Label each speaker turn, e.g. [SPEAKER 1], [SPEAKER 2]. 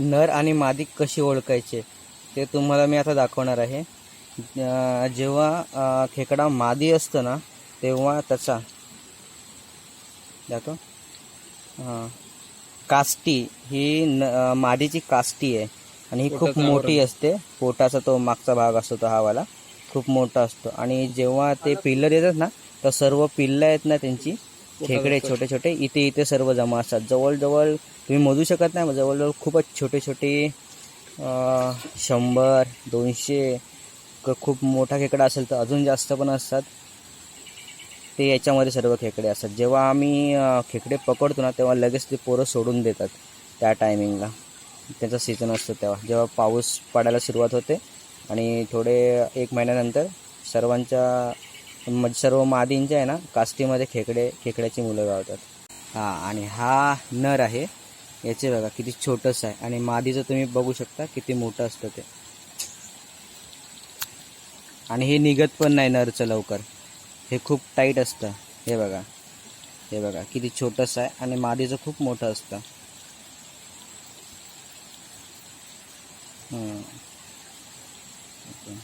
[SPEAKER 1] नर आणि मादी कशी ओळखायचे ते तुम्हाला मी आता दाखवणार आहे. जेव्हा खेकडा मादी असतो ना तेव्हा त्याचा दाखव. हां काष्टी ही न मादीची काष्टी आहे आणि ही खूप मोठी असते. पोटाचा तो मागचा भाग असतो तो हा वाला खूप मोठा असतो. आणि जेव्हा ते पिल्लर येतात ना तर सर्व पिल्लं आहेत ना त्यांची. खेकडे छोटे छोटे इथे इथे सर्व जमा असतात. जवळजवळ तुम्ही मोजू शकत नाही जवळजवळ खूपच छोटे छोटे शंभर दोनशे क- खूप मोठा खेकडा असेल तर अजून जास्त पण असतात. ते याच्यामध्ये सर्व खेकडे असतात. जेव्हा आम्ही खेकडे पकडतो ना तेव्हा लगेच ते पोरं सोडून देतात त्या टायमिंगला. त्याचा सीझन असतो तेव्हा. जेव्हा पाऊस पडायला सुरुवात होते आणि थोडे एक महिन्यानंतर सर्वांच्या म्हणजे सर्व मादींच्या आहे ना कास्टीमध्ये खेकडे खेकड्याची मुलं गावतात. हां आणि हा नर आहे. याचे बघा किती छोटंसं आहे. आणि मादीचं तुम्ही बघू शकता किती मोठं असतं ते. आणि हे निघत पण नाही नरचं लवकर. हे खूप टाईट असतं. हे बघा. हे बघा किती छोटंसं आहे आणि मादीचं खूप मोठं असतं. ओके.